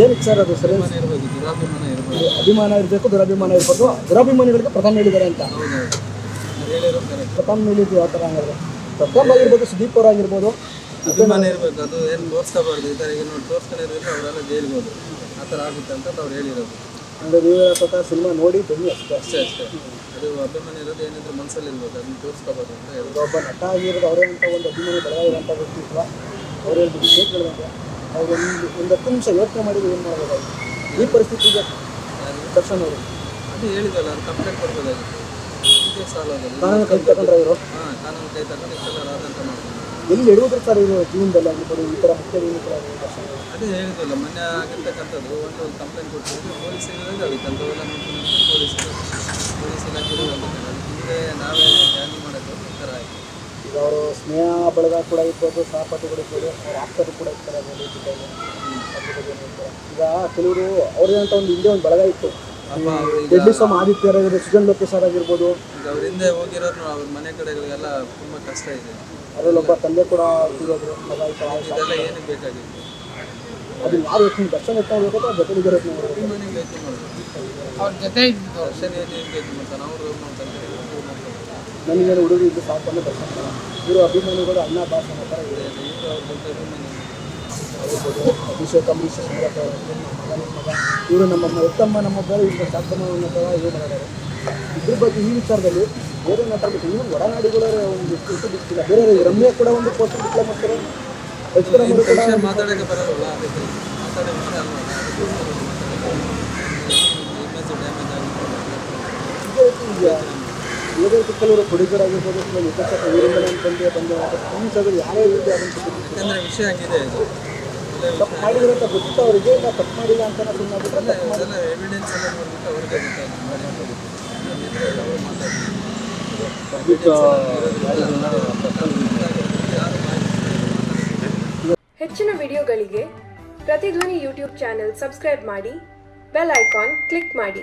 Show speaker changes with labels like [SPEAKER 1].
[SPEAKER 1] ಏನಕ್ಕೆ ಸರ್ ಅದು ಸರಿ?
[SPEAKER 2] ಅಭಿಮಾನ ಇರ್ಬೋದು ದುರಾಭಿಮಾನ ಇರ್ಬೋದು.
[SPEAKER 1] ಅಭಿಮಾನ ಇರಬೇಕು ದುರಭಿಮಾನ ಇರ್ಬೋದು. ದುರಭಿಮಾನಿಗಳಿಗೆ ಪ್ರಥಮ ಹೇಳಿದ್ದಾರೆ ಅಂತ.
[SPEAKER 2] ಹೇಳಿರೋ ಕರೆಕ್ಟ್.
[SPEAKER 1] ಪ್ರಥಮ ಹೇಳಿದ್ದು ಯಾವ ಥರ ಹಂಗಾದ್ರೆ? ಪ್ರಥಮ ಆಗಿರ್ಬೋದು ಸುದೀಪ್ ಅವ್ರು ಆಗಿರ್ಬೋದು.
[SPEAKER 2] ಅಭಿಮಾನ ಇರಬೇಕು ಅದು ಏನು ತೋರಿಸ್ಕೋಬಾರ್ದು. ಈ ಥರ ಈಗ ನೋಡಿ ತೋರಿಸ್ಕೊಂಡಿರೋದ್ರೆ ಅವರೆಲ್ಲ ಜೈಲಿಗೆ ಹೋದ್ರು ಆ ಥರ ಆಗುತ್ತೆ ಅಂತ ಅವ್ರು ಹೇಳಿರೋದು.
[SPEAKER 1] ಅಂದರೆ ನೀವು ಸ್ವತಃ ಸಿನಿಮಾ ನೋಡಿ ಬನ್ನಿ ಅಷ್ಟೇ.
[SPEAKER 2] ಅಷ್ಟೇ ಅಷ್ಟೇ. ಅದು ಅಭಿಮಾನ ಇರೋದು ಏನಿದ್ರು ಮನಸ್ಸಲ್ಲಿ ಇರ್ಬೋದು ಅದನ್ನ ತೋರಿಸ್ಕೋಬಾರ್ದು ಅಂತ
[SPEAKER 1] ಒಬ್ಬ ನಟ ಆಗಿರೋದು ಅವರೇ ಅಂತ ಒಂದು ಅಭಿಮಾನಿ ಬೆಳಗಾಗಿರೋಂಥ ವ್ಯಕ್ತಿತ್ವ ಅವ್ರು ಹೇಳಿದ್ರು ಅವ್ರು ಒಂದು ಒಂದು ಹತ್ತು ನಿಮಿಷ ಯೋಚನೆ ಮಾಡಿದ್ರೆ ಏನು ಮಾಡಬೇಕಾಗಿತ್ತು ಈ ಪರಿಸ್ಥಿತಿಗೆ ದರ್ಶನ್ ಅವರು
[SPEAKER 2] ಅದು ಹೇಳಿದಲ್ಲ ಅದು ಕಂಪ್ಲೇಂಟ್ ಕೊಡ್ಬೋದಾಗಿತ್ತು ಇದೇ ಸಾಲ ಆಗೋದು
[SPEAKER 1] ಕಾನೂನು ಕೈ ತಗೊಂಡ್ರೆ ಇವರು?
[SPEAKER 2] ಹಾಂ ಕಾನೂನು ಕೈ ತಗೊಂಡು ಇಷ್ಟೆಲ್ಲ ಆದಂತ ಮಾಡ್ತಾರೆ.
[SPEAKER 1] ಎಲ್ಲಿ ಎಡುವುದ್ರು ಸರ್ ಇವರು ಜೀವನದಲ್ಲಿ ಆಗಿರ್ಬೋದು ಈ ಥರ ಮುಖ್ಯ ಏನು ದರ್ಶನ್
[SPEAKER 2] ಅದೇ ಹೇಳಿದಲ್ಲ ಮೊನ್ನೆ ಆಗಿರ್ತಕ್ಕಂಥದ್ದು ಒಂದು ಒಂದು ಕಂಪ್ಲೇಂಟ್ ಕೊಡ್ತಿದ್ರು ಪೊಲೀಸ್ ಇದಾವೆ ಅಂಥವೆಲ್ಲ ನೋಡ್ತೀನಿ ಪೊಲೀಸ್ ಪೊಲೀಸ್ ಇಲಾಖೆ ಹಿಂದೆ ನಾವೇ ಹ್ಯಾಂಡಲ್ ಮಾಡೋದು ಈ ಥರ ಆಯಿತು
[SPEAKER 1] ಈಗ ಅವರು ಸ್ನೇಹ ಬಳಗ ಕೂಡ ಇರ್ಬೋದು ಸಹಪಾಠಿಗಳು ಇರ್ಬೋದು ಅವ್ರ ಆಪ್ತರು ಕೂಡ ಇರ್ತಾರೆ ಅದರಲ್ಲಿ. ಈಗ ಕೆಲವರು ಅವ್ರದೇ ಅಂತ ಒಂದು ಹಿಂದೆ ಒಂದು ಬಳಗ ಇತ್ತು.
[SPEAKER 2] ಪಾಪ ಸಮ ಆದಿತ್ಯ
[SPEAKER 1] ಡೆಡ್ಲಿ ಆದಿತ್ಯರ ಸುಜನ್ ಲೋಕೇಶ್ ಸರ್ ಆಗಿರ್ಬೋದು.
[SPEAKER 2] ಈಗ ಅವ್ರ ಹಿಂದೆ ಹೋಗಿರೋರು ಅವ್ರ ಮನೆ ಕಡೆಗಳಿಗೆಲ್ಲ ತುಂಬ ಕಷ್ಟ ಇದೆ.
[SPEAKER 1] ಅದರಲ್ಲೊಬ್ಬ ತಂದೆ ಕೂಡ ತೀರೋದ್ರು ಮಗ
[SPEAKER 2] ಇದೆಲ್ಲ ಏನಕ್ಕೆ ಬೇಕಾಗಿತ್ತು?
[SPEAKER 1] ಅದು ಯಾರು ಯೋಚನೆ ದರ್ಶನ ಮಾಡಬೇಕು ಅಥವಾ ಜೊತೆ
[SPEAKER 2] ಅಭಿಮಾನಿಗೆ ಯೋಚನೆ ಮಾಡಬೇಕು
[SPEAKER 3] ಅವ್ರ ಜೊತೆ ಇದ್ದು.
[SPEAKER 2] ದರ್ಶನ ಏನು ಯೋಚನೆ ಮಾಡ್ತಾನೆ ಅವ್ರು ನೋಡ್ತಾರೆ
[SPEAKER 1] ನನಗೇನು ಹುಡುಗರು ಇದ್ದು ಸಾಕೊಂಡು ಬರ್ತಾರೆ. ಇವರು ಅಭಿಮಾನಿಗಳು ಅಣ್ಣ ಭಾಷೆ ಅನ್ನೋ ಥರ ಇದೆ. ಅಭಿಷೇಕ್ ಅಂಬರೀಷ್ ಸುಮಲತಾ ಮಗ ಮಗ. ಇವರು ನಮ್ಮ ಉತ್ತಮ ನಮ್ಮ ಬೇರೆ ಇವರು ಶಾಂತಮ್ಮ ಉನ್ನತ ಇವರು ಮಾಡಿದ್ದಾರೆ. ಇದ್ರ ಬಗ್ಗೆ ಈ ವಿಚಾರದಲ್ಲಿ ಬೇರೆ ಮಾತಾಡ್ಬೇಕು ಇನ್ನೂ ಒಡನಾಡಿಗಳ ಒಂದು ಎಷ್ಟು ಬಿಟ್ಟಿಲ್ಲ. ಬೇರೆ ರಮ್ಯ ಕೂಡ ಒಂದು ಪೋಸ್ಟ್ ಬಿಟ್ಟಲೆ ಮಾಡ್ತಾರೆ. ಅವರು ಕೂಡ
[SPEAKER 2] ಬರಲ್ಲ ಅದಕ್ಕೆ ಮಾತಾಡೋ ವಿಷಯ ಅಲ್ಲ ಇಮೇಜ್ ಡ್ಯಾಮೇಜ್ ಆಗುತ್ತೆ
[SPEAKER 1] ಇದೇ ರೀತಿ ಇದೆಯಾ ಬೇರೆ ರೀತಿ ಕೆಲವರು ಪ್ರೊಡ್ಯೂಸರ್ ಅಥವಾ ನಿರ್ದೇಶಕ ಇವರಿಂದಲೇ ಅಂತಂದು ಬಂದು ವಿಚಾರದಲ್ಲಿ ಯಾರೇ ರೀತಿ
[SPEAKER 2] ಯಾಕಂದರೆ ವಿಷಯ ಆಗಿದೆ ಇದು.
[SPEAKER 1] ತಪ್ಪು ಮಾಡಿದ್ರೆ ಅಂತ ಗೊತ್ತಿತ್ತು ಅವರಿಗೆ ಇಲ್ಲ ತಪ್ಪು ಮಾಡಿಲ್ಲ ಅಂತ ಸುಮ್ಮನೆ ಬಿಟ್ಟರೆ ತಪ್ಪು ಮಾಡಿ
[SPEAKER 2] ಅದೆಲ್ಲ ಎವಿಡೆನ್ಸ್ ಎಲ್ಲ ನೋಡ್ಬಿಟ್ಟು ಅವ್ರಿಗೆ ಗೊತ್ತಾಯ್ತು ಅವರು ಮಾತಾಡ್ತಾರೆ
[SPEAKER 4] ಹೆಚ್ಚಿನ ವಿಡಿಯೋಗಳಿಗೆ ಪ್ರತಿಧ್ವನಿ ಯೂಟ್ಯೂಬ್ ಚಾನೆಲ್ ಸಬ್ಸ್ಕ್ರೈಬ್ ಮಾಡಿ ಬೆಲ್ ಐಕಾನ್ ಕ್ಲಿಕ್ ಮಾಡಿ.